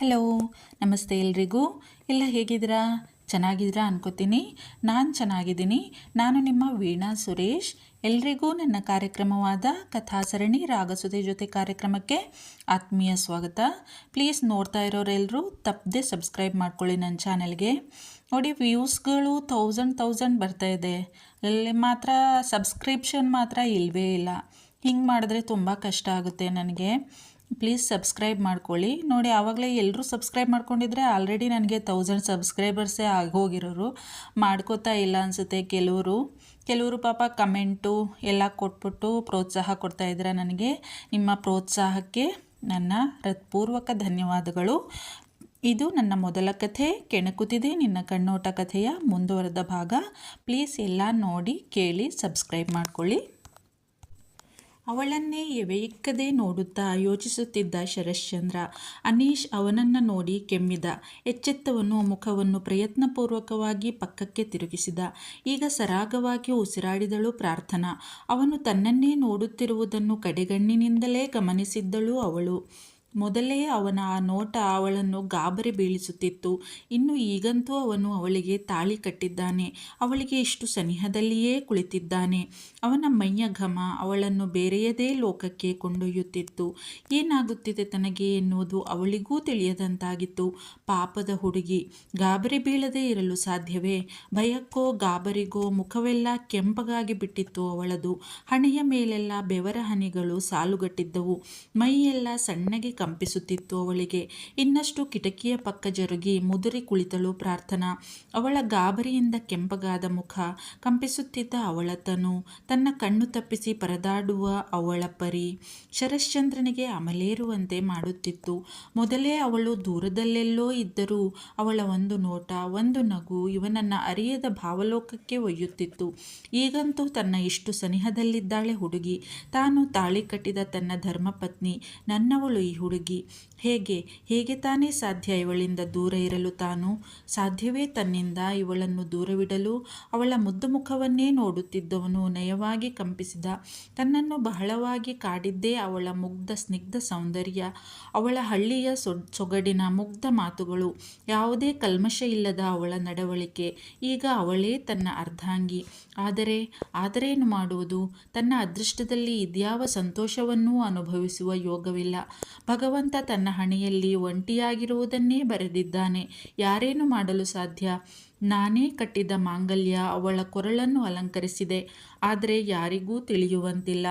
Hello ನಮಸ್ತೆ ಎಲ್ರಿಗೂ. ಎಲ್ಲ ಹೇಗಿದ್ದೀರಾ? ಚೆನ್ನಾಗಿದ್ದೀರಾ ಅನ್ಕೋತೀನಿ. ನಾನು ಚೆನ್ನಾಗಿದ್ದೀನಿ. ನಾನು ನಿಮ್ಮ ವೀಣಾ ಸುರೇಶ್. ಎಲ್ರಿಗೂ ನನ್ನ ಕಾರ್ಯಕ್ರಮವಾದ ಕಥಾಸರಣಿ ರಾಗಸುದೆ ಜೊತೆ ಕಾರ್ಯಕ್ರಮಕ್ಕೆ ಆತ್ಮೀಯ ಸ್ವಾಗತ. ಪ್ಲೀಸ್ ನೋಡ್ತಾ ಇರೋರೆಲ್ಲರೂ ತಪ್ಪದೆ ಸಬ್ಸ್ಕ್ರೈಬ್ ಮಾಡ್ಕೊಳ್ಳಿ ನನ್ನ ಚಾನಲ್ಗೆ. ನೋಡಿ, ವ್ಯೂಸ್ಗಳು ಥೌಸಂಡ್ ಥೌಸಂಡ್ ಬರ್ತಾ ಇದೆ. ಅಲ್ಲಿ ಮಾತ್ರ ಸಬ್ಸ್ಕ್ರಿಪ್ಷನ್ ಮಾತ್ರ ಇಲ್ಲವೇ ಇಲ್ಲ. ಹಿಂಗೆ ಮಾಡಿದ್ರೆ ತುಂಬ ಕಷ್ಟ ಆಗುತ್ತೆ ನನಗೆ. ಪ್ಲೀಸ್ ಸಬ್ಸ್ಕ್ರೈಬ್ ಮಾಡ್ಕೊಳ್ಳಿ. ನೋಡಿ, ಆವಾಗಲೇ ಎಲ್ಲರೂ ಸಬ್ಸ್ಕ್ರೈಬ್ ಮಾಡ್ಕೊಂಡಿದ್ರೆ ಆಲ್ರೆಡಿ ನನಗೆ ತೌಸಂಡ್ ಸಬ್ಸ್ಕ್ರೈಬರ್ಸೇ ಆಗೋಗಿರೋರು. ಮಾಡ್ಕೋತಾ ಇಲ್ಲ ಅನಿಸುತ್ತೆ ಕೆಲವರು. ಕೆಲವರು ಪಾಪ ಕಮೆಂಟು ಎಲ್ಲ ಕೊಟ್ಬಿಟ್ಟು ಪ್ರೋತ್ಸಾಹ ಕೊಡ್ತಾ ಇದ್ದಾರೆ ನನಗೆ. ನಿಮ್ಮ ಪ್ರೋತ್ಸಾಹಕ್ಕೆ ನನ್ನ ಹೃತ್ಪೂರ್ವಕ ಧನ್ಯವಾದಗಳು. ಇದು ನನ್ನ ಮೊದಲ ಕಥೆ. ಕೆಣಕುತ್ತಿದೆ ನಿನ್ನ ಕಣ್ಣೋಟ ಕಥೆಯ ಮುಂದುವರೆದ ಭಾಗ. ಪ್ಲೀಸ್ ಎಲ್ಲ ನೋಡಿ, ಕೇಳಿ ಸಬ್ಸ್ಕ್ರೈಬ್ ಮಾಡ್ಕೊಳ್ಳಿ. ಅವಳನ್ನೇ ಎವೆಯಿಕ್ಕದೆ ನೋಡುತ್ತಾ ಯೋಚಿಸುತ್ತಿದ್ದ ಶರಶ್ಚಂದ್ರ. ಅನೀಶ್ ಅವನನ್ನು ನೋಡಿ ಕೆಮ್ಮಿದ. ಎಚ್ಚೆತ್ತವನು ಮುಖವನ್ನು ಪ್ರಯತ್ನಪೂರ್ವಕವಾಗಿ ಪಕ್ಕಕ್ಕೆ ತಿರುಗಿಸಿದ. ಈಗ ಸರಾಗವಾಗಿ ಉಸಿರಾಡಿದಳು ಪ್ರಾರ್ಥನಾ. ಅವನು ತನ್ನನ್ನೇ ನೋಡುತ್ತಿರುವುದನ್ನು ಕಡೆಗಣ್ಣಿನಿಂದಲೇ ಗಮನಿಸಿದ್ದಳು ಅವಳು. ಮೊದಲೇ ಅವನ ಆ ನೋಟ ಅವಳನ್ನು ಗಾಬರಿ ಬೀಳಿಸುತ್ತಿತ್ತು. ಇನ್ನು ಈಗಂತೂ ಅವನು ಅವಳಿಗೆ ತಾಳಿ ಕಟ್ಟಿದ್ದಾನೆ. ಅವಳಿಗೆ ಇಷ್ಟು ಸನಿಹದಲ್ಲಿಯೇ ಕುಳಿತಿದ್ದಾನೆ. ಅವನ ಮೈಯ ಘಮ ಅವಳನ್ನು ಬೇರೆಯದೇ ಲೋಕಕ್ಕೆ ಕೊಂಡೊಯ್ಯುತ್ತಿತ್ತು. ಏನಾಗುತ್ತಿದೆ ತನಗೆ ಎನ್ನುವುದು ಅವಳಿಗೂ ತಿಳಿಯದಂತಾಗಿತ್ತು. ಪಾಪದ ಹುಡುಗಿ, ಗಾಬರಿ ಬೀಳದೇ ಇರಲು ಸಾಧ್ಯವೇ? ಭಯಕ್ಕೋ ಗಾಬರಿಗೋ ಮುಖವೆಲ್ಲ ಕೆಂಪಗಾಗಿ ಬಿಟ್ಟಿತ್ತು ಅವಳದು. ಹಣೆಯ ಮೇಲೆಲ್ಲ ಬೆವರ ಹನಿಗಳು ಸಾಲುಗಟ್ಟಿದ್ದವು. ಮೈಯೆಲ್ಲ ಸಣ್ಣಗೆ ಕಂಪಿಸುತ್ತಿತ್ತು ಅವಳಿಗೆ ಇನ್ನಷ್ಟು ಕಿಟಕಿಯ ಪಕ್ಕ ಜರುಗಿ ಮುದುರಿ ಕುಳಿತಳು ಪ್ರಾರ್ಥನಾ. ಅವಳ ಗಾಬರಿಯಿಂದ ಕೆಂಪಗಾದ ಮುಖ ಕಂಪಿಸುತ್ತಿದ್ದ ಅವಳ ತನು ತನ್ನ ಕಣ್ಣು ತಪ್ಪಿಸಿ ಪರದಾಡುವ ಅವಳ ಪರಿ. ಶರಶ್ಚಂದ್ರನಿಗೆ ಅಮಲೇರುವಂತೆ ಮಾಡುತ್ತಿತ್ತು. ಮೊದಲೇ ಅವಳು ದೂರದಲ್ಲೆಲ್ಲೋ ಇದ್ದರೂ ಅವಳ ಒಂದು ನೋಟ, ಒಂದು ನಗು ಇವನನ್ನ ಅರಿಯದ ಭಾವಲೋಕಕ್ಕೆ ಒಯ್ಯುತ್ತಿತ್ತು. ಈಗಂತೂ ತನ್ನ ಇಷ್ಟು ಸನಿಹದಲ್ಲಿದ್ದಾಳೆ ಹುಡುಗಿ. ತಾನು ತಾಳಿ ಕಟ್ಟಿದ ತನ್ನ ಧರ್ಮಪತ್ನಿ, ನನ್ನವಳು ಈ ಹೇಗೆ? ಹೇಗೆ ತಾನೇ ಸಾಧ್ಯ ಇವಳಿಂದ ದೂರ ಇರಲು ತಾನು? ಸಾಧ್ಯವೇ ತನ್ನಿಂದ ಇವಳನ್ನು ದೂರವಿಡಲು? ಅವಳ ಮುದ್ದು ಮುಖವನ್ನೇ ನೋಡುತ್ತಿದ್ದವನು ನಯವಾಗಿ ಕಂಪಿಸಿದ. ತನ್ನನ್ನು ಬಹಳವಾಗಿ ಕಾಡಿದ್ದೇ ಅವಳ ಮುಗ್ಧ ಸ್ನಿಗ್ಧ ಸೌಂದರ್ಯ. ಅವಳ ಹಳ್ಳಿಯ ಸೊಗಡಿನ ಮುಗ್ಧ ಮಾತುಗಳು. ಯಾವುದೇ ಕಲ್ಮಶ ಇಲ್ಲದ ಅವಳ ನಡವಳಿಕೆ. ಈಗ ಅವಳೇ ತನ್ನ ಅರ್ಧಾಂಗಿ. ಆದರೆ ಆದರೇನು ಮಾಡುವುದು? ತನ್ನ ಅದೃಷ್ಟದಲ್ಲಿ ಇದ್ಯಾವ ಸಂತೋಷವನ್ನೂ ಅನುಭವಿಸುವ ಯೋಗವಿಲ್ಲ. ಭಗವಂತ ತನ್ನ ಹಣೆಯಲ್ಲಿ ಒಂಟಿಯಾಗಿರುವುದನ್ನೇ ಬರೆದಿದ್ದಾನೆ. ಯಾರೇನು ಮಾಡಲು ಸಾಧ್ಯ? ನಾನೇ ಕಟ್ಟಿದ ಮಾಂಗಲ್ಯ ಅವಳ ಕೊರಳನ್ನು ಅಲಂಕರಿಸಿದೆ. ಆದರೆ ಯಾರಿಗೂ ತಿಳಿಯುವಂತಿಲ್ಲ.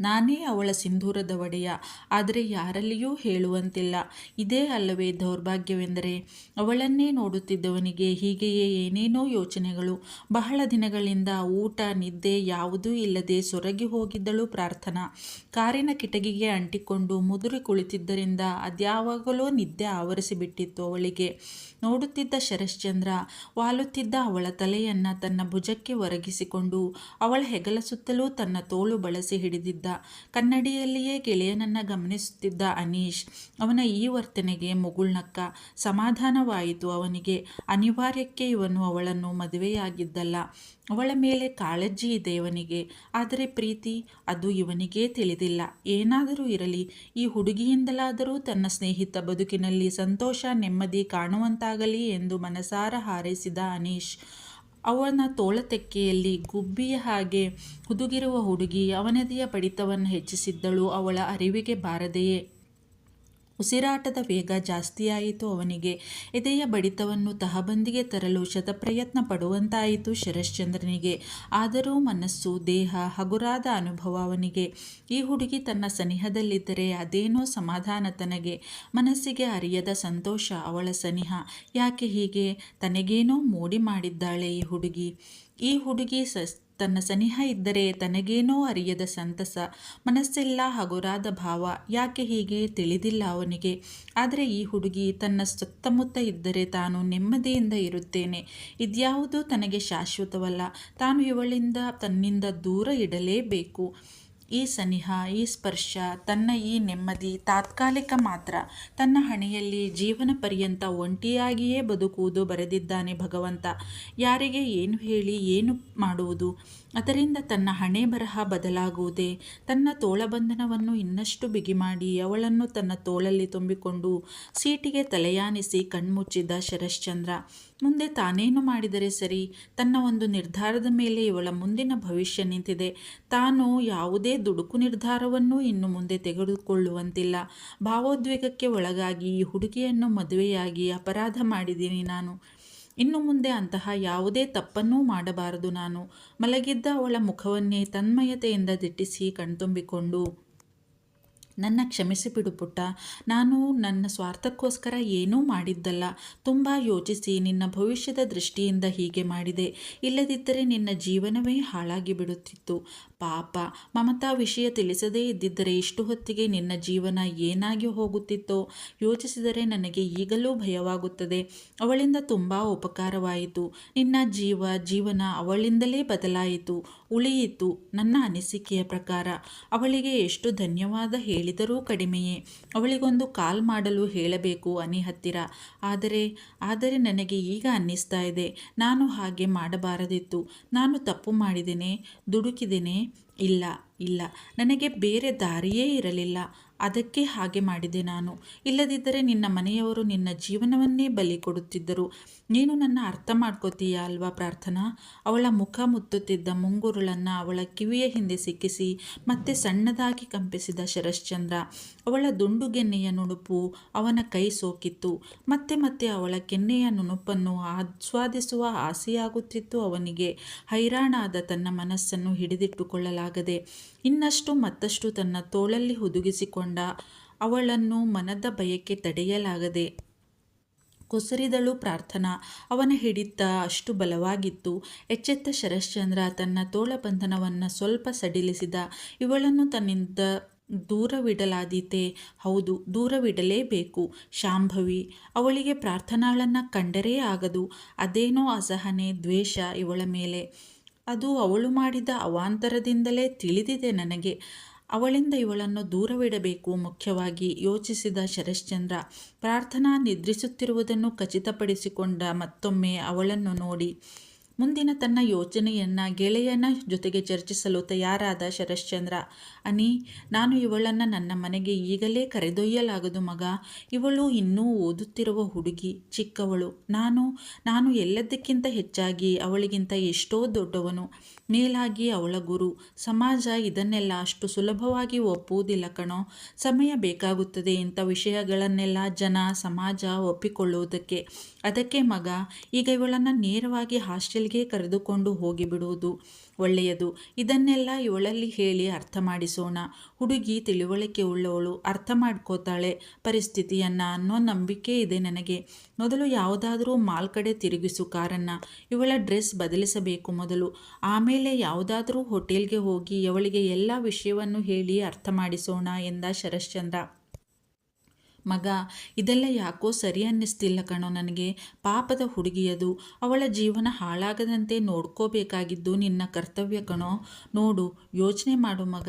ನಾನೇ ಅವಳ ಸಿಂಧೂರದ ಒಡೆಯ, ಆದರೆ ಯಾರಲ್ಲಿಯೂ ಹೇಳುವಂತಿಲ್ಲ. ಇದೇ ಅಲ್ಲವೇ ದೌರ್ಭಾಗ್ಯವೆಂದರೆ, ಅವಳನ್ನೇ ನೋಡುತ್ತಿದ್ದವನಿಗೆ ಹೀಗೆಯೇ ಏನೇನೋ ಯೋಚನೆಗಳು. ಬಹಳ ದಿನಗಳಿಂದ ಊಟ, ನಿದ್ದೆ ಯಾವುದೂ ಇಲ್ಲದೆ ಸೊರಗಿ ಹೋಗಿದ್ದಳು ಪ್ರಾರ್ಥನಾ. ಕಾರಿನ ಕಿಟಕಿಗೆ ಅಂಟಿಕೊಂಡು ಮುದುರಿ ಕುಳಿತಿದ್ದರಿಂದ ಅದ್ಯಾವಾಗಲೂ ನಿದ್ದೆ ಆವರಿಸಿಬಿಟ್ಟಿತ್ತು ಅವಳಿಗೆ. ನೋಡುತ್ತಿದ್ದ ಶರಶ್ಚಂದ್ರ ವಾಲುತ್ತಿದ್ದ ಅವಳ ತಲೆಯನ್ನು ತನ್ನ ಭುಜಕ್ಕೆ ಒರಗಿಸಿಕೊಂಡು ಅವಳ ಹೆಗಲ ಸುತ್ತಲೂ ತನ್ನ ತೋಳು ಬಳಸಿ ಹಿಡಿದಿದ್ದ. ಕನ್ನಡಿಯಲ್ಲಿಯೇ ಗೆಳೆಯನನ್ನು ಗಮನಿಸುತ್ತಿದ್ದ ಅನೀಶ್, ಅವನ ಈ ವರ್ತನೆಗೆ ಮುಗುಳ್ನಕ್ಕ ಸಮಾಧಾನವಾಯಿತು. ಅವನಿಗೆ ಅನಿವಾರ್ಯಕ್ಕೆ ಇವನು ಅವಳನ್ನು ಮದುವೆಯಾಗಿದ್ದಲ್ಲ. ಅವಳ ಮೇಲೆ ಕಾಳಜಿ ಇದೆ ಇವನಿಗೆ. ಆದರೆ ಪ್ರೀತಿ, ಅದು ಇವನಿಗೇ ತಿಳಿದಿಲ್ಲ. ಏನಾದರೂ ಇರಲಿ, ಈ ಹುಡುಗಿಯಿಂದಲಾದರೂ ತನ್ನ ಸ್ನೇಹಿತ ಬದುಕಿನಲ್ಲಿ ಸಂತೋಷ, ನೆಮ್ಮದಿ ಕಾಣುವಂತಾಗಲಿ ಎಂದು ಮನಸಾರ ಹಾರೈಸಿದ ಅನೀಶ್ ಅವನ ತೋಳತೆಕ್ಕೆಯಲ್ಲಿ ಗುಬ್ಬಿಯ ಹಾಗೆ ಹುದುಗಿರುವ ಹುಡುಗಿ ಅವನದಿಯ ಬಡಿತವನ್ನು ಹೆಚ್ಚಿಸಿದ್ದಳು ಅವಳ ಅರಿವಿಗೆ ಬಾರದೆಯೇ? ಉಸಿರಾಟದ ವೇಗ ಜಾಸ್ತಿಯಾಯಿತು ಅವನಿಗೆ. ಎದೆಯ ಬಡಿತವನ್ನು ತಹಬಂದಿಗೆ ತರಲು ಶತಪ್ರಯತ್ನ ಪಡುವಂತಾಯಿತು ಶರಶ್ಚಂದ್ರನಿಗೆ. ಆದರೂ ಮನಸ್ಸು, ದೇಹ, ಹಗುರಾದ ಅನುಭವ ಅವನಿಗೆ. ಈ ಹುಡುಗಿ ತನ್ನ ಸನಿಹದಲ್ಲಿದ್ದರೆ ಅದೇನೋ ಸಮಾಧಾನ ತನಗೆ. ಮನಸ್ಸಿಗೆ ಅರಿಯದ ಸಂತೋಷ ಅವಳ ಸನಿಹ. ಯಾಕೆ ಹೀಗೆ? ತನಗೇನೋ ಮೋಡಿ ಮಾಡಿದ್ದಾಳೆ ಈ ಹುಡುಗಿ. ಈ ಹುಡುಗಿ ಸ ತನ್ನ ಸನಿಹ ಇದ್ದರೆ ತನಗೇನೋ ಅರಿಯದ ಸಂತಸ, ಮನಸ್ಸೆಲ್ಲ ಹಗುರಾದ ಭಾವ. ಯಾಕೆ ಹೀಗೆ ತಿಳಿದಿಲ್ಲ ಅವನಿಗೆ? ಆದರೆ ಈ ಹುಡುಗಿ ತನ್ನ ಸುತ್ತಮುತ್ತ ಇದ್ದರೆ ತಾನು ನೆಮ್ಮದಿಯಿಂದ ಇರುತ್ತೇನೆ. ಇದ್ಯಾವುದೂ ತನಗೆ ಶಾಶ್ವತವಲ್ಲ. ತಾನು ಇವಳಿಂದ ತನ್ನಿಂದ ದೂರ ಇಡಲೇಬೇಕು. ಈ ಸನಿಹ, ಈ ಸ್ಪರ್ಶ, ತನ್ನ ಈ ನೆಮ್ಮದಿ ತಾತ್ಕಾಲಿಕ ಮಾತ್ರ, ತನ್ನ ಹಣೆಯಲ್ಲಿ ಜೀವನ ಪರ್ಯಂತ ಒಂಟಿಯಾಗಿಯೇ ಬದುಕುವುದು ಬರೆದಿದ್ದಾನೆ ಭಗವಂತ. ಯಾರಿಗೆ ಏನು ಹೇಳಿ, ಏನು ಮಾಡುವುದು? ಅದರಿಂದ ತನ್ನ ಹಣೆ ಬರಹ ಬದಲಾಗುವುದೇ? ತನ್ನ ತೋಳಬಂಧನವನ್ನು ಇನ್ನಷ್ಟು ಬಿಗಿ ಮಾಡಿ ಅವಳನ್ನು ತನ್ನ ತೋಳಲ್ಲಿ ತುಂಬಿಕೊಂಡು ಸೀಟಿಗೆ ತಲೆಯಾನಿಸಿ ಕಣ್ಮುಚ್ಚಿದ್ದ ಶರಶ್ಚಂದ್ರ, ಮುಂದೆ ತಾನೇನು ಮಾಡಿದರೆ ಸರಿ? ತನ್ನ ಒಂದು ನಿರ್ಧಾರದ ಮೇಲೆ ಇವಳ ಮುಂದಿನ ಭವಿಷ್ಯ ನಿಂತಿದೆ. ತಾನು ಯಾವುದೇ ದುಡುಕು ನಿರ್ಧಾರವನ್ನು ಇನ್ನು ಮುಂದೆ ತೆಗೆದುಕೊಳ್ಳುವಂತಿಲ್ಲ. ಭಾವೋದ್ವೇಗಕ್ಕೆ ಒಳಗಾಗಿ ಈ ಹುಡುಗಿಯನ್ನು ಮದುವೆಯಾಗಿ ಅಪರಾಧ ಮಾಡಿದ್ದೀನಿ ನಾನು. ಇನ್ನು ಮುಂದೆ ಅಂತಹ ಯಾವುದೇ ತಪ್ಪನ್ನೂ ಮಾಡಬಾರದು ನಾನು. ಮಲಗಿದ್ದ ಅವಳ ಮುಖವನ್ನೇ ತನ್ಮಯತೆಯಿಂದ ದಿಟ್ಟಿಸಿ ಕಣ್ತುಂಬಿಕೊಂಡು, ನನ್ನ ಕ್ಷಮಿಸಿಬಿಡು ಪುಟ್ಟ. ನಾನು ನನ್ನ ಸ್ವಾರ್ಥಕ್ಕೋಸ್ಕರ ಏನೂ ಮಾಡಿದ್ದಲ್ಲ. ತುಂಬ ಯೋಚಿಸಿ ನಿನ್ನ ಭವಿಷ್ಯದ ದೃಷ್ಟಿಯಿಂದ ಹೀಗೆ ಮಾಡಿದೆ. ಇಲ್ಲದಿದ್ದರೆ ನಿನ್ನ ಜೀವನವೇ ಹಾಳಾಗಿ ಬಿಡುತ್ತಿತ್ತು ಪಾಪ, ಮಮತಾ ವಿಷಯ ತಿಳಿಸದೇ ಇದ್ದಿದ್ದರೆ ಇಷ್ಟು ಹೊತ್ತಿಗೆ ನಿನ್ನ ಜೀವನ ಏನಾಗಿ ಹೋಗುತ್ತಿತ್ತೋ? ಯೋಚಿಸಿದರೆ ನನಗೆ ಈಗಲೂ ಭಯವಾಗುತ್ತದೆ. ಅವಳಿಂದ ತುಂಬ ಉಪಕಾರವಾಯಿತು. ನಿನ್ನ ಜೀವ, ಜೀವನ ಅವಳಿಂದಲೇ ಬದಲಾಯಿತು, ಉಳಿಯಿತು ನನ್ನ ಅನಿಸಿಕೆಯ ಪ್ರಕಾರ. ಅವಳಿಗೆ ಎಷ್ಟು ಧನ್ಯವಾದ ಹೇಳಿದರೂ ಕಡಿಮೆಯೇ. ಅವಳಿಗೊಂದು ಕಾಲ್ ಮಾಡಲು ಹೇಳಬೇಕು ಅನಿ ಹತ್ತಿರ. ಆದರೆ ಆದರೆ ನನಗೆ ಈಗ ಅನ್ನಿಸ್ತಾ ಇದೆ. ನಾನು ಹಾಗೆ ಮಾಡಬಾರದಿತ್ತು. ನಾನು ತಪ್ಪು ಮಾಡಿದ್ದೇನೆ, ದುಡುಕಿದ್ದೇನೆ. ಇಲ್ಲ ಇಲ್ಲ. ನನಗೆ ಬೇರೆ ದಾರಿಯೇ ಇರಲಿಲ್ಲ. ಅದಕ್ಕೆ ಹಾಗೆ ಮಾಡಿದೆ ನಾನು. ಇಲ್ಲದಿದ್ದರೆ ನಿನ್ನ ಮನೆಯವರು ನಿನ್ನ ಜೀವನವನ್ನೇ ಬಲಿ ಕೊಡುತ್ತಿದ್ದರು. ನೀನು ನನ್ನ ಅರ್ಥ ಮಾಡ್ಕೋತೀಯ ಅಲ್ವಾ ಪ್ರಾರ್ಥನಾ? ಅವಳ ಮುಖ ಮುತ್ತುತ್ತಿದ್ದ ಮುಂಗುರುಳನ್ನು ಅವಳ ಕಿವಿಯ ಹಿಂದೆ ಸಿಕ್ಕಿಸಿ ಮತ್ತೆ ಸಣ್ಣದಾಗಿ ಕಂಪಿಸಿದ ಶರಶ್ಚಂದ್ರ, ಅವಳ ದುಂಡುಗೆನ್ನೆಯ ನುಣುಪು ಅವನ ಕೈ ಸೋಕಿತ್ತು. ಮತ್ತೆ ಮತ್ತೆ ಅವಳ ಕೆನ್ನೆಯ ನುಣುಪನ್ನು ಆಸ್ವಾದಿಸುವ ಆಸೆಯಾಗುತ್ತಿತ್ತು ಅವನಿಗೆ. ಹೈರಾಣಾದ ತನ್ನ ಮನಸ್ಸನ್ನು ಹಿಡಿದಿಟ್ಟುಕೊಳ್ಳಲಾಗದೆ ಇನ್ನಷ್ಟು ಮತ್ತಷ್ಟು ತನ್ನ ತೋಳಲ್ಲಿ ಹುದುಗಿಸಿಕೊಂಡ ಅವಳನ್ನು ಮನದ ಭಯಕ್ಕೆ ತಡೆಯಲಾಗದೆ ಕೊಸರಿದಳು ಪ್ರಾರ್ಥನಾ. ಅವನ ಹಿಡಿತ ಅಷ್ಟು ಬಲವಾಗಿತ್ತು. ಎಚ್ಚೆತ್ತ ಶರಶ್ಚಂದ್ರ ತನ್ನ ತೋಳಬಂಧನವನ್ನು ಸ್ವಲ್ಪ ಸಡಿಲಿಸಿದ. ಇವಳನ್ನು ತನ್ನಿಂದ ದೂರವಿಡಲಾದೀತೆ. ಹೌದು, ದೂರವಿಡಲೇಬೇಕು. ಶಾಂಭವಿ, ಅವಳಿಗೆ ಪ್ರಾರ್ಥನಾಳನ್ನು ಕಂಡರೇ ಆಗದು. ಅದೇನೋ ಅಸಹನೆ, ದ್ವೇಷ ಇವಳ ಮೇಲೆ. ಅದು ಅವಳು ಮಾಡಿದ ಅವಾಂತರದಿಂದಲೇ ತಿಳಿದಿದೆ ನನಗೆ. ಅವಳಿಂದ ಇವಳನ್ನು ದೂರವಿಡಬೇಕು ಮುಖ್ಯವಾಗಿ ಯೋಚಿಸಿದ ಶರಶ್ಚಂದ್ರ ಪ್ರಾರ್ಥನಾ ನಿದ್ರಿಸುತ್ತಿರುವುದನ್ನು ಖಚಿತಪಡಿಸಿಕೊಂಡ ಮತ್ತೊಮ್ಮೆ ಅವಳನ್ನು ನೋಡಿ, ಮುಂದಿನ ತನ್ನ ಯೋಚನೆಯನ್ನು ಗೆಳೆಯನ ಜೊತೆಗೆ ಚರ್ಚಿಸಲು ತಯಾರಾದ ಶರಶ್ಚಂದ್ರ, ಅನಿ, ನಾನು ಇವಳನ್ನು ನನ್ನ ಮನೆಗೆ ಈಗಲೇ ಕರೆದೊಯ್ಯಲಾಗದು ಮಗ. ಇವಳು ಇನ್ನೂ ಓದುತ್ತಿರುವ ಹುಡುಗಿ, ಚಿಕ್ಕವಳು. ನಾನು ನಾನು ಎಲ್ಲದಕ್ಕಿಂತ ಹೆಚ್ಚಾಗಿ ಅವಳಿಗಿಂತ ಎಷ್ಟೋ ದೊಡ್ಡವನು. ಮೇಲಾಗಿ ಅವಳ ಗುರು. ಸಮಾಜ ಇದನ್ನೆಲ್ಲ ಅಷ್ಟು ಸುಲಭವಾಗಿ ಒಪ್ಪುವುದಿಲ್ಲ ಕಣೋ. ಸಮಯ ಬೇಕಾಗುತ್ತದೆ ಇಂಥ ವಿಷಯಗಳನ್ನೆಲ್ಲ ಜನ, ಸಮಾಜ ಒಪ್ಪಿಕೊಳ್ಳುವುದಕ್ಕೆ. ಅದಕ್ಕೆ ಮಗ, ಈಗ ಇವಳನ್ನು ನೇರವಾಗಿ ಹಾಸ್ಟೆಲ್ಗೆ ಕರೆದುಕೊಂಡು ಹೋಗಿಬಿಡುವುದು. ಒಳ್ಳೆಯದು. ಇದನ್ನೆಲ್ಲ ಇವಳಲ್ಲಿ ಹೇಳಿ ಅರ್ಥ ಮಾಡಿಸೋಣ. ಹುಡುಗಿ ತಿಳುವಳಿಕೆ ಉಳ್ಳವಳು, ಅರ್ಥ ಮಾಡ್ಕೋತಾಳೆ ಪರಿಸ್ಥಿತಿಯನ್ನು ಅನ್ನೋ ನಂಬಿಕೆ ಇದೆ ನನಗೆ. ಮೊದಲು ಯಾವುದಾದರೂ ಮಾಲ್ ಕಡೆ ತಿರುಗಿಸು ಕಾರನ್ನು. ಇವಳ ಡ್ರೆಸ್ ಬದಲಿಸಬೇಕು ಮೊದಲು. ಆಮೇಲೆ ಯಾವುದಾದರೂ ಹೋಟೆಲ್ಗೆ ಹೋಗಿ ಅವಳಿಗೆ ಎಲ್ಲ ವಿಷಯವನ್ನು ಹೇಳಿ ಅರ್ಥ ಮಾಡಿಸೋಣ ಎಂದ ಶರಶ್ಚಂದ್ರ. ಮಗ, ಇದೆಲ್ಲ ಯಾಕೋ ಸರಿ ಅನ್ನಿಸ್ತಿಲ್ಲ ಕಣೋ ನನಗೆ. ಪಾಪದ ಹುಡುಗಿಯದು. ಅವಳ ಜೀವನ ಹಾಳಾಗದಂತೆ ನೋಡ್ಕೋಬೇಕಾಗಿದ್ದು ನಿನ್ನ ಕರ್ತವ್ಯ ಕಣೋ. ನೋಡು, ಯೋಚನೆ ಮಾಡು ಮಗ.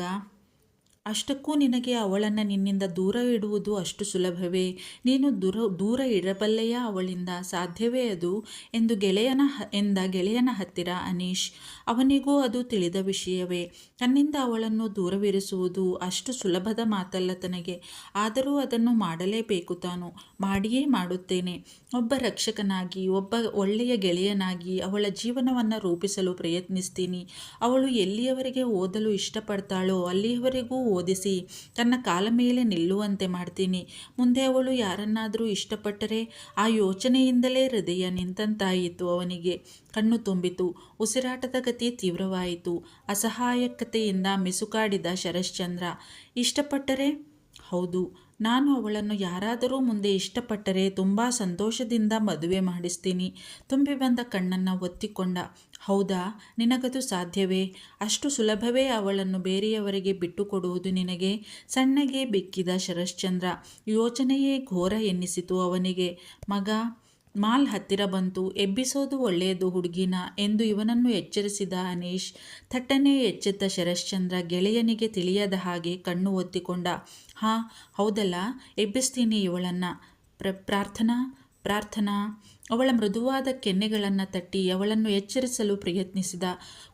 ಅಷ್ಟಕ್ಕೂ ನಿನಗೆ ಅವಳನ್ನು ನಿನ್ನಿಂದ ದೂರ ಇಡುವುದು ಅಷ್ಟು ಸುಲಭವೇ? ನೀನು ದೂರ ದೂರ ಇಡಬಲ್ಲೆಯ ಅವಳಿಂದ? ಸಾಧ್ಯವೇ ಅದು? ಎಂದು ಗೆಳೆಯನ ಎಂದ ಗೆಳೆಯನ ಹತ್ತಿರ ಅನೀಶ್. ಅವನಿಗೂ ಅದು ತಿಳಿದ ವಿಷಯವೇ. ತನ್ನಿಂದ ಅವಳನ್ನು ದೂರವಿರಿಸುವುದು ಅಷ್ಟು ಸುಲಭದ ಮಾತಲ್ಲ ತನಗೆ. ಆದರೂ ಅದನ್ನು ಮಾಡಲೇಬೇಕು ತಾನು. ಮಾಡಿಯೇ ಮಾಡುತ್ತೇನೆ. ಒಬ್ಬ ರಕ್ಷಕನಾಗಿ, ಒಬ್ಬ ಒಳ್ಳೆಯ ಗೆಳೆಯನಾಗಿ ಅವಳ ಜೀವನವನ್ನು ರೂಪಿಸಲು ಪ್ರಯತ್ನಿಸ್ತೀನಿ. ಅವಳು ಎಲ್ಲಿಯವರೆಗೆ ಓದಲು ಇಷ್ಟಪಡ್ತಾಳೋ, ಅಲ್ಲಿಯವರೆಗೂ ಓದಿಸಿ, ತನ್ನ ಕಾಲ ಮೇಲೆ ನಿಲ್ಲುವಂತೆ ಮಾಡ್ತೀನಿ. ಮುಂದೆ ಅವಳು ಯಾರನ್ನಾದರೂ ಇಷ್ಟಪಟ್ಟರೆ ಆ ಯೋಚನೆಯಿಂದಲೇ ಹೃದಯ ನಿಂತಂತಾಯಿತು ಅವನಿಗೆ. ಕಣ್ಣು ತುಂಬಿತು. ಉಸಿರಾಟದ ಗತಿ ತೀವ್ರವಾಯಿತು. ಅಸಹಾಯಕತೆಯಿಂದ ಮಿಸುಕಾಡಿದ ಶರಶ್ಚಂದ್ರ, ಇಷ್ಟಪಟ್ಟರೆ? ಹೌದು. ನಾನು ಅವಳನ್ನು ಯಾರಾದರೂ ಮುಂದೆ ಇಷ್ಟಪಟ್ಟರೆ ತುಂಬ ಸಂತೋಷದಿಂದ ಮದುವೆ ಮಾಡಿಸ್ತೀನಿ. ತುಂಬಿ ಬಂದ ಕಣ್ಣನ್ನು ಒತ್ತಿಕೊಂಡ. ಹೌದಾ? ನಿನಗದು ಸಾಧ್ಯವೇ? ಅಷ್ಟು ಸುಲಭವೇ ಅವಳನ್ನು ಬೇರೆಯವರಿಗೆ ಬಿಟ್ಟುಕೊಡುವುದು ನಿನಗೆ? ಸಣ್ಣಗೆ ಬೆಕ್ಕಿದ ಶರಶ್ಚಂದ್ರ ಯೋಚನೆಯೇ ಘೋರ ಎನ್ನಿಸಿತು ಅವನಿಗೆ. ಮಗ ಮಾಲ್ ಹತ್ತಿರ ಬಂತು. ಎಬ್ಬಿಸೋದು ಒಳ್ಳೆಯದು ಹುಡುಗಿನ ಎಂದು ಇವನನ್ನು ಎಚ್ಚರಿಸಿದ ಅನೀಶ್ ಥಟ್ಟನೆ ಎಚ್ಚೆತ್ತ ಶರಶ್ಚಂದ್ರ ಗೆಳೆಯನಿಗೆ ತಿಳಿಯದ ಹಾಗೆ ಕಣ್ಣು ಒತ್ತಿಕೊಂಡ. ಹಾ, ಹೌದಲ್ಲ, ಎಬ್ಬಿಸ್ತೀನಿ ಇವಳನ್ನ. ಪ್ರ, ಪ್ರಾರ್ಥನಾ? ಪ್ರಾರ್ಥನಾ. ಅವಳ ಮೃದುವಾದ ಕೆನ್ನೆಗಳನ್ನು ತಟ್ಟಿ ಅವಳನ್ನು ಎಚ್ಚರಿಸಲು ಪ್ರಯತ್ನಿಸಿದ.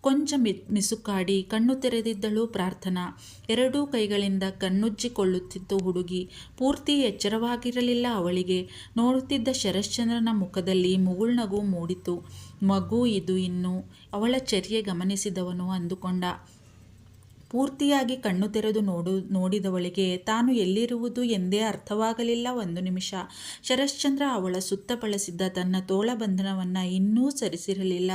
ಕೊಂಚ ಮಿ ಮಿಸುಕಾಡಿ ಕಣ್ಣು ತೆರೆದಿದ್ದಳು ಪ್ರಾರ್ಥನಾ. ಎರಡೂ ಕೈಗಳಿಂದ ಕಣ್ಣುಜ್ಜಿಕೊಳ್ಳುತ್ತಿತ್ತು ಹುಡುಗಿ. ಪೂರ್ತಿ ಎಚ್ಚರವಾಗಿರಲಿಲ್ಲ ಅವಳಿಗೆ. ನೋಡುತ್ತಿದ್ದ ಶರಶ್ಚಂದ್ರನ ಮುಖದಲ್ಲಿ ಮುಗುಳ್ನಗು ಮೂಡಿತು. ಮಗು ಇದು ಇನ್ನು. ಅವಳ ಚರ್ಯೆ ಗಮನಿಸಿದವನು ಅಂದುಕೊಂಡ. ಪೂರ್ತಿಯಾಗಿ ಕಣ್ಣು ತೆರೆದು ನೋಡು ನೋಡಿದವಳಿಗೆ ತಾನು ಎಲ್ಲಿರುವುದು ಎಂದೇ ಅರ್ಥವಾಗಲಿಲ್ಲ ಒಂದು ನಿಮಿಷ. ಶರಶ್ಚಂದ್ರ ಅವಳ ಸುತ್ತ ಬಳಸಿದ್ದ ತನ್ನ ತೋಳಬಂಧನವನ್ನು ಇನ್ನೂ ಸರಿಸಿರಲಿಲ್ಲ.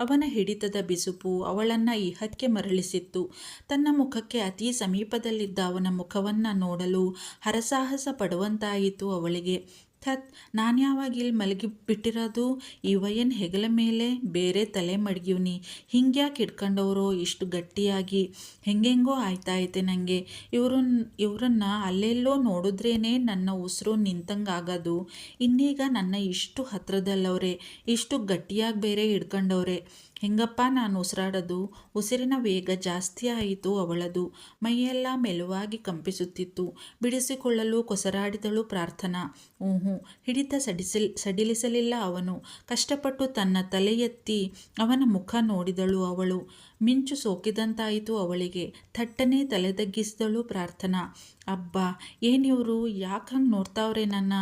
ಅವನ ಹಿಡಿತದ ಬಿಸುಪು ಅವಳನ್ನು ಇಹಕ್ಕೆ ಮರಳಿಸಿತ್ತು. ತನ್ನ ಮುಖಕ್ಕೆ ಅತಿ ಸಮೀಪದಲ್ಲಿದ್ದ ಅವನ ಮುಖವನ್ನು ನೋಡಲು ಹರಸಾಹಸ ಪಡುವಂತಾಯಿತು ಅವಳಿಗೆ. ಥತ್ ನಾನ್ಯಾವಾಗ ಇಲ್ಲಿ ಮಲಗಿ ಬಿಟ್ಟಿರೋದು ಈ ವಯನ್ ಹೆಗಲ ಮೇಲೆ ಬೇರೆ ತಲೆ ಮಡಗಿವ್ನಿ. ಹಿಂಗ್ಯಾಕೆ ಇಟ್ಕೊಂಡವರು ಇಷ್ಟು ಗಟ್ಟಿಯಾಗಿ. ಹೆಂಗೆಂಗೋ ಆಯ್ತಾ ಐತೆ ನನಗೆ ಇವ್ರನ್ನ ಇವರನ್ನ ಅಲ್ಲೆಲ್ಲೋ ನೋಡಿದ್ರೇ ನನ್ನ ಉಸಿರು ನಿಂತಂಗಾಗೋದು. ಇನ್ನೀಗ ನನ್ನ ಇಷ್ಟು ಹತ್ರದಲ್ಲವ್ರೆ, ಇಷ್ಟು ಗಟ್ಟಿಯಾಗಿ ಬೇರೆ ಹಿಡ್ಕೊಂಡವ್ರೆ. ಹೆಂಗಪ್ಪ ನಾನು ಉಸಿರಾಡೋದು? ಉಸಿರಿನ ವೇಗ ಜಾಸ್ತಿ ಆಯಿತು ಅವಳದು. ಮೈಯೆಲ್ಲ ಮೆಲುವಾಗಿ ಕಂಪಿಸುತ್ತಿತ್ತು. ಬಿಡಿಸಿಕೊಳ್ಳಲು ಕೊಸರಾಡಿದಳು ಪ್ರಾರ್ಥನಾ. ಊಹು ಹಿಡಿತ ಸಡಿಸಿಲ್, ಸಡಿಲಿಸಲಿಲ್ಲ ಅವನು. ಕಷ್ಟಪಟ್ಟು ತನ್ನ ತಲೆಯೆತ್ತಿ ಅವನ ಮುಖ ನೋಡಿದಳು ಅವಳು. ಮಿಂಚು ಸೋಕಿದಂತಾಯಿತು ಅವಳಿಗೆ. ಥಟ್ಟನೆ ತಲೆದಗ್ಗಿಸಿದಳು ಪ್ರಾರ್ಥನಾ. ಅಬ್ಬಾ, ಏನಿವರು, ಯಾಕೆ ಹಂಗೆ ನೋಡ್ತಾವ್ರೆ ನನ್ನ?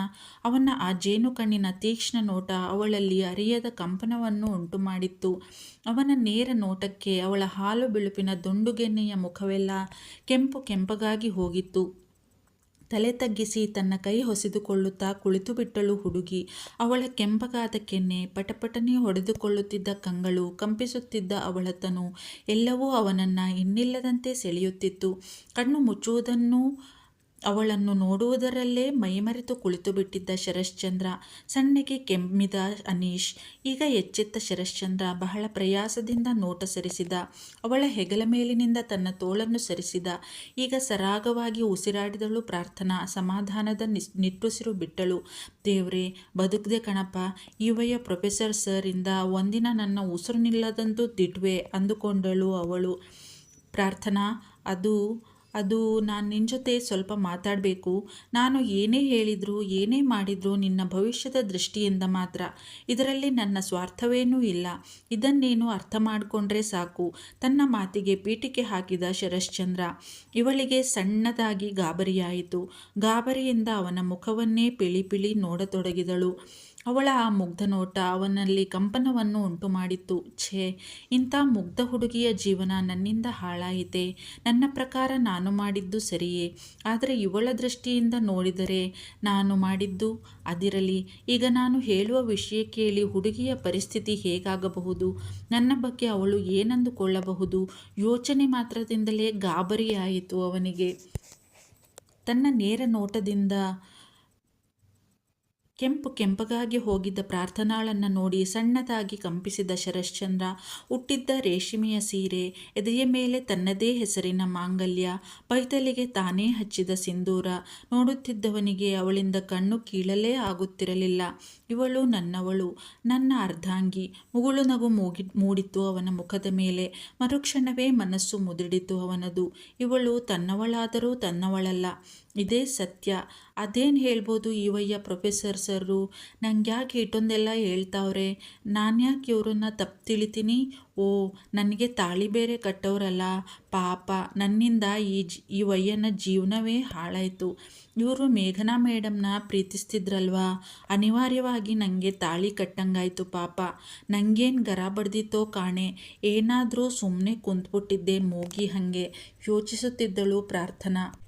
ಅವನ ಆ ಜೇನು ಕಣ್ಣಿನ ತೀಕ್ಷ್ಣ ನೋಟ ಅವಳಲ್ಲಿ ಅರಿಯದ ಕಂಪನವನ್ನು ಉಂಟು ಮಾಡಿತ್ತು ಅವನ ನೇರ ನೋಟಕ್ಕೆ ಅವಳ ಹಾಲು ಬಿಳುಪಿನ ದುಂಡುಗೆನ್ನೆಯ ಮುಖವೆಲ್ಲ ಕೆಂಪು ಕೆಂಪಗಾಗಿ ಹೋಗಿತ್ತು. ತಲೆ ತಗ್ಗಿಸಿ ತನ್ನ ಕೈ ಹೊಸೆದುಕೊಳ್ಳುತ್ತಾ ಕುಳಿತು ಬಿಟ್ಟಳು ಹುಡುಗಿ. ಅವಳ ಕೆಂಪಗಾದ ಕೆನ್ನೆ, ಪಟಪಟನೆ ಹೊಡೆದುಕೊಳ್ಳುತ್ತಿದ್ದ ಕಂಗಳು, ಕಂಪಿಸುತ್ತಿದ್ದ ಅವಳ ತನು ಎಲ್ಲವೂ ಅವನನ್ನು ಇನ್ನಿಲ್ಲದಂತೆ ಸೆಳೆಯುತ್ತಿತ್ತು. ಕಣ್ಣು ಮುಚ್ಚುವುದನ್ನು ಅವಳನ್ನು ನೋಡುವುದರಲ್ಲೇ ಮೈಮರೆತು ಕುಳಿತು ಬಿಟ್ಟಿದ್ದ ಶರಶ್ಚಂದ್ರ, ಸಣ್ಣಗೆ ಕೆಮ್ಮಿದ ಅನೀಶ್, ಈಗ ಎಚ್ಚೆತ್ತ ಶರಶ್ಚಂದ್ರ ಬಹಳ ಪ್ರಯಾಸದಿಂದ ನೋಟ ಸರಿಸಿದ. ಅವಳ ಹೆಗಲ ಮೇಲಿನಿಂದ ತನ್ನ ತೋಳನ್ನು ಸರಿಸಿದ. ಈಗ ಸರಾಗವಾಗಿ ಉಸಿರಾಡಿದಳು ಪ್ರಾರ್ಥನಾ, ಸಮಾಧಾನದ ನಿಸ್, ನಿಟ್ಟುಸಿರು ಬಿಟ್ಟಳು. ದೇವ್ರೆ, ಬದುಕದೆ ಕಣಪ್ಪ ಇವಯ ಪ್ರೊಫೆಸರ್ ಸರ್ ಇಂದ ಒಂದಿನ ನನ್ನ ಉಸಿರು ನಿಲ್ಲದಂತೂ ದಿಟ್ವೆ ಅಂದುಕೊಂಡಳು ಅವಳು. ಪ್ರಾರ್ಥನಾ, ಅದು ಅದು ನಾನು ನಿನ್ನ ಜೊತೆ ಸ್ವಲ್ಪ ಮಾತಾಡಬೇಕು. ನಾನು ಏನೇ ಹೇಳಿದರೂ, ಏನೇ ಮಾಡಿದರೂ ನಿನ್ನ ಭವಿಷ್ಯದ ದೃಷ್ಟಿಯಿಂದ ಮಾತ್ರ. ಇದರಲ್ಲಿ ನನ್ನ ಸ್ವಾರ್ಥವೇನೂ ಇಲ್ಲ. ಇದನ್ನೇನು ಅರ್ಥ ಮಾಡಿಕೊಂಡ್ರೆ ಸಾಕು. ತನ್ನ ಮಾತಿಗೆ ಪೀಠಿಕೆ ಹಾಕಿದ ಶರಶ್ಚಂದ್ರ, ಇವಳಿಗೆ ಸಣ್ಣದಾಗಿ ಗಾಬರಿಯಾಯಿತು. ಗಾಬರಿಯಿಂದ ಅವನ ಮುಖವನ್ನೇ ಪಿಳಿ ಪಿಳಿ ನೋಡತೊಡಗಿದಳು. ಅವಳ ಆ ಮುಗ್ಧ ನೋಟ ಅವನಲ್ಲಿ ಕಂಪನವನ್ನು ಉಂಟು ಮಾಡಿತ್ತು ಛೇ, ಇಂಥ ಮುಗ್ಧ ಹುಡುಗಿಯ ಜೀವನ ನನ್ನಿಂದ ಹಾಳಾಯಿತೆ. ನನ್ನ ಪ್ರಕಾರ ನಾನು ಮಾಡಿದ್ದು ಸರಿಯೇ. ಆದರೆ ಇವಳ ದೃಷ್ಟಿಯಿಂದ ನೋಡಿದರೆ ನಾನು ಮಾಡಿದ್ದು ಅದಿರಲಿ. ಈಗ ನಾನು ಹೇಳುವ ವಿಷಯ ಕೇಳಿ ಹುಡುಗಿಯ ಪರಿಸ್ಥಿತಿ ಹೇಗಾಗಬಹುದು? ನನ್ನ ಬಗ್ಗೆ ಅವಳು ಏನಂದುಕೊಳ್ಳಬಹುದು? ಯೋಚನೆ ಮಾತ್ರದಿಂದಲೇ ಗಾಬರಿಯಾಯಿತು ಅವನಿಗೆ. ತನ್ನ ನೇರ ನೋಟದಿಂದ ಕೆಂಪು ಕೆಂಪಗಾಗಿ ಹೋಗಿದ್ದ ಪ್ರಾರ್ಥನಾಳನ್ನು ನೋಡಿ ಸಣ್ಣದಾಗಿ ಕಂಪಿಸಿದ ಶರಶ್ಚಂದ್ರ ಹುಟ್ಟಿದ್ದ ರೇಷ್ಮೆಯ ಸೀರೆ ಎದೆಯ ಮೇಲೆ ತನ್ನದೇ ಹೆಸರಿನ ಮಾಂಗಲ್ಯ, ಪೈತಲಿಗೆ ತಾನೇ ಹಚ್ಚಿದ ಸಿಂಧೂರ ನೋಡುತ್ತಿದ್ದವನಿಗೆ ಅವಳಿಂದ ಕಣ್ಣು ಕೀಳಲೇ ಆಗುತ್ತಿರಲಿಲ್ಲ. ಇವಳು ನನ್ನವಳು, ನನ್ನ ಅರ್ಧಾಂಗಿ. ಮುಗುಳು ನಗು ಮೂಗಿ ಮೂಡಿತು ಅವನ ಮುಖದ ಮೇಲೆ. ಮರುಕ್ಷಣವೇ ಮನಸ್ಸು ಮುದುಡಿತು ಅವನದು. ಇವಳು ತನ್ನವಳಾದರೂ ತನ್ನವಳಲ್ಲ. ಇದೇ ಸತ್ಯ. ಅದೇನು ಹೇಳ್ಬೋದು ಇವಯ್ಯ ಪ್ರೊಫೆಸರ್ ಸರ್ರು? ನಂಗೆ ಯಾಕೆ ಇಟ್ಟೊಂದೆಲ್ಲ ಹೇಳ್ತಾವ್ರೆ? ನಾನು ಯಾಕೆ ಇವ್ರನ್ನ ತಪ್ಪು ತಿಳಿತೀನಿ? ಓ, ನನಗೆ ತಾಳಿ ಬೇರೆ ಕಟ್ಟೋರಲ್ಲ ಪಾಪ, ನನ್ನಿಂದ ಈ ಜಿ, ಈ ವಯ್ಯನ ಜೀವನವೇ ಹಾಳಾಯಿತು. ಇವರು ಮೇಘನಾ ಮೇಡಮ್ನ ಪ್ರೀತಿಸ್ತಿದ್ರಲ್ವಾ? ಅನಿವಾರ್ಯವಾಗಿ ನನಗೆ ತಾಳಿ ಕಟ್ಟಂಗಾಯಿತು ಪಾಪ. ನನಗೇನು ಗರ ಬಡ್ದಿತ್ತೋ ಕಾಣೆ. ಏನಾದರೂ ಸುಮ್ಮನೆ ಕುಂತ್ಬಿಟ್ಟಿದ್ದೆ ಮೂಗಿ ಹಾಗೆ. ಯೋಚಿಸುತ್ತಿದ್ದಳು ಪ್ರಾರ್ಥನಾ.